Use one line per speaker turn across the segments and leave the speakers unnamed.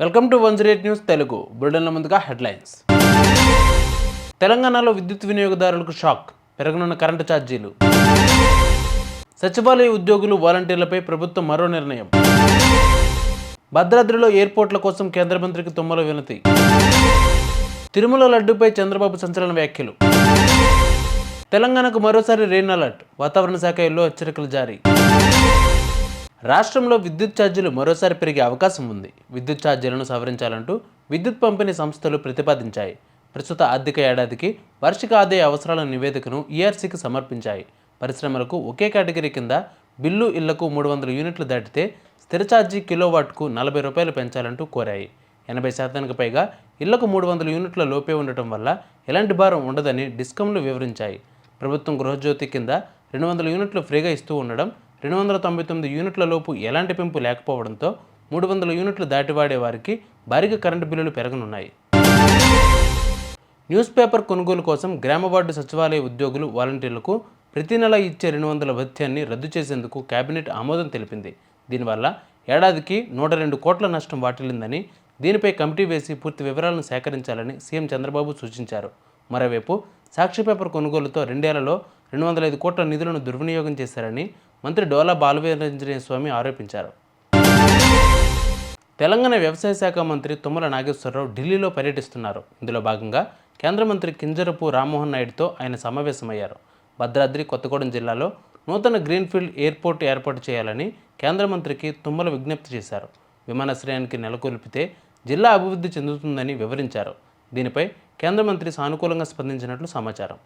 Welcome to one zero news Telugu. బులెటిన్ల ముందుగా headlines. తెలంగాణలో విద్యుత్ వినియోగదారులకు షాక్. పెరగనున్న కరెంటు ఛార్జీలు. సచివాలయ ఉద్యోగులు వాలంటీర్లపై ప్రభుత్వం మరో నిర్ణయం. భద్రాద్రిలో ఎయిర్పోర్ట్ల కోసం కేంద్ర మంత్రికి తుమ్మల వినతి. తిరుమల లడ్డుపై చంద్రబాబు సంచలన వ్యాఖ్యలు. తెలంగాణకు మరోసారి రెయిన్ అలర్ట్. వాతావరణ శాఖ ఎల్లో హెచ్చరికలు జారీ. రాష్ట్రంలో విద్యుత్ ఛార్జీలు మరోసారి పెరిగే అవకాశం ఉంది. విద్యుత్ ఛార్జీలను సవరించాలంటూ విద్యుత్ పంపిణీ సంస్థలు ప్రతిపాదించాయి. ప్రస్తుత ఆర్థిక ఏడాదికి వార్షిక ఆదాయ అవసరాల నివేదికను ఈఆర్సీకి సమర్పించాయి. పరిశ్రమలకు ఒకే కేటగిరీ కింద బిల్లు ఇళ్ళకు మూడు వందల యూనిట్లు దాటితే స్థిర ఛార్జీ కిలోవాట్కు నలభై రూపాయలు పెంచాలంటూ కోరాయి. ఎనభై శాతానికి పైగా ఇళ్ళకు మూడు వందల యూనిట్ల లోపే ఉండటం వల్ల ఎలాంటి భారం ఉండదని డిస్కంలు వివరించాయి. ప్రభుత్వం గృహజ్యోతి కింద రెండు వందల యూనిట్లు ఫ్రీగా ఇస్తూ ఉండడం రెండు వందల తొంభై తొమ్మిది యూనిట్ల లోపు ఎలాంటి పెంపు లేకపోవడంతో మూడు వందల యూనిట్లు దాటివాడే వారికి భారీగా కరెంటు బిల్లులు పెరగనున్నాయి. న్యూస్ పేపర్ కొనుగోలు కోసం గ్రామ వార్డు సచివాలయ ఉద్యోగులు వాలంటీర్లకు ప్రతి నెల ఇచ్చే రెండు వందల భత్యాన్ని రద్దు చేసేందుకు కేబినెట్ ఆమోదం తెలిపింది. దీనివల్ల ఏడాదికి నూట రెండు కోట్ల నష్టం వాటిల్లిందని దీనిపై కమిటీ వేసి పూర్తి వివరాలను సేకరించాలని సీఎం చంద్రబాబు సూచించారు. మరోవైపు సాక్షి పేపర్ కొనుగోలుతో రెండేళ్ళలో రెండు వందల ఐదు కోట్ల నిధులను దుర్వినియోగం చేశారని మంత్రి డోలా బాలవీరంజనేయ స్వామి ఆరోపించారు. తెలంగాణ వ్యవసాయ శాఖ మంత్రి తుమ్మల నాగేశ్వరరావు ఢిల్లీలో పర్యటిస్తున్నారు. ఇందులో భాగంగా కేంద్ర మంత్రి కింజరపు రామ్మోహన్ నాయుడుతో ఆయన సమావేశమయ్యారు. భద్రాద్రి కొత్తగూడెం జిల్లాలో నూతన గ్రీన్ఫీల్డ్ ఎయిర్పోర్ట్ ఏర్పాటు చేయాలని కేంద్ర మంత్రికి తుమ్మల విజ్ఞప్తి చేశారు. విమానాశ్రయానికి నెలకొల్పితే జిల్లా అభివృద్ధి చెందుతుందని వివరించారు. దీనిపై కేంద్ర మంత్రి సానుకూలంగా స్పందించినట్లు సమాచారం.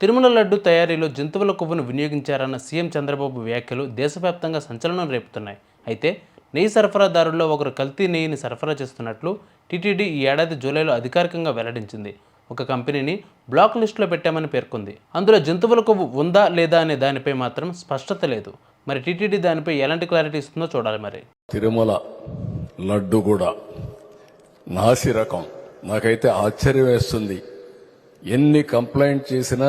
తిరుమల లడ్డు తయారీలో జంతువుల కొవ్వును వినియోగించారన్న సీఎం చంద్రబాబు వ్యాఖ్యలు దేశవ్యాప్తంగా సంచలనం రేపుతున్నాయి. అయితే నెయ్యి సరఫరాదారుల్లో ఒకరు కల్తీ నెయ్యిని సరఫరా చేస్తున్నట్లు టీటీడీ ఈ ఏడాది జూలైలో అధికారికంగా వెల్లడించింది. ఒక కంపెనీని బ్లాక్ లిస్టులో పెట్టామని పేర్కొంది. అందులో జంతువుల కొవ్వు ఉందా లేదా అనే దానిపై మాత్రం స్పష్టత లేదు. మరి టీటీడీ దానిపై ఎలాంటి క్లారిటీ ఇస్తుందో చూడాలి మరి.
తిరుమల లడ్డు కూడా నాసి రకం నాకైతే ఆశ్చర్యం వేస్తుంది. ఎన్ని కంప్లైంట్ చేసినా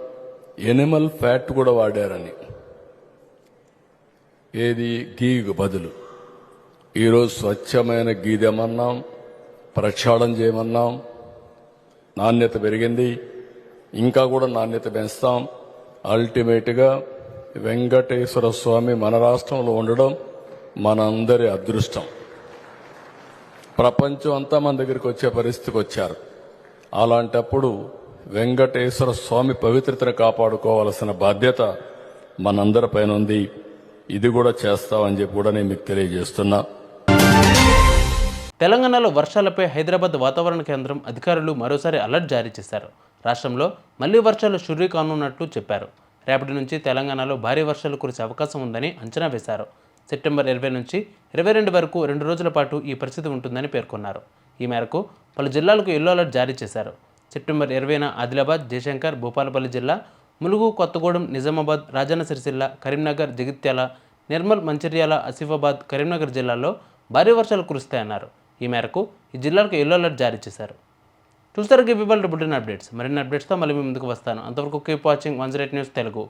ఎనిమల్ ఫ్యాట్ కూడా వాడారని. ఏది? గీకు బదులు. ఈరోజు స్వచ్ఛమైన గీదేమన్నాం ప్రక్షాళం ప్రక్షాళన చేయమన్నాం. నాణ్యత పెరిగింది. ఇంకా కూడా నాణ్యత పెంచుతాం. అల్టిమేట్గా వెంకటేశ్వర స్వామి మన రాష్ట్రంలో ఉండడం మనందరి అదృష్టం. ప్రపంచం అంతా మన దగ్గరికి వచ్చే పరిస్థితికి వచ్చారు. అలాంటప్పుడు వెంకటేశ్వర స్వామి పవిత్రతను కాపాడుకోవాల్సిన బాధ్యత మనందరిపైన ఉంది. ఇది కూడా చేస్తామని చెప్పి కూడా నేను మీకు తెలియజేస్తున్నా.
తెలంగాణలో వర్షాలపై హైదరాబాద్ వాతావరణ కేంద్రం అధికారులు మరోసారి అలర్ట్ జారీ చేశారు. రాష్ట్రంలో మళ్ళీ వర్షాలు షుర్రీ కానున్నట్లు చెప్పారు. రేపటి నుంచి తెలంగాణలో భారీ వర్షాలు కురిసే అవకాశం ఉందని అంచనా వేశారు. సెప్టెంబర్ ఇరవై నుంచి ఇరవై రెండు వరకు రెండు రోజుల పాటు ఈ పరిస్థితి ఉంటుందని పేర్కొన్నారు. ఈ మేరకు పలు జిల్లాలకు ఎల్లో అలర్ట్ జారీ చేశారు. సెప్టెంబర్ ఇరవైన ఆదిలాబాద్ జయశంకర్ భూపాలపల్లి జిల్లా ములుగు కొత్తగూడెం నిజామాబాద్ రాజన్న సిరిసిల్ల కరీంనగర్ జగిత్యాల నిర్మల్ మంచిర్యాల ఆసిఫాబాద్ కరీంనగర్ జిల్లాల్లో భారీ వర్షాలు కురుస్తాయన్నారు. ఈ మేరకు ఈ జిల్లాలకు ఎల్లో అలర్ట్ జారీ చేశారు. చూస్తారు ఇవాళ బులెటిన్ అప్డేట్స్. మరిన్ని అప్డేట్స్తో మళ్ళీ మీ ముందుకు వస్తాను. అంతవరకు keep watching one zero news Telugu.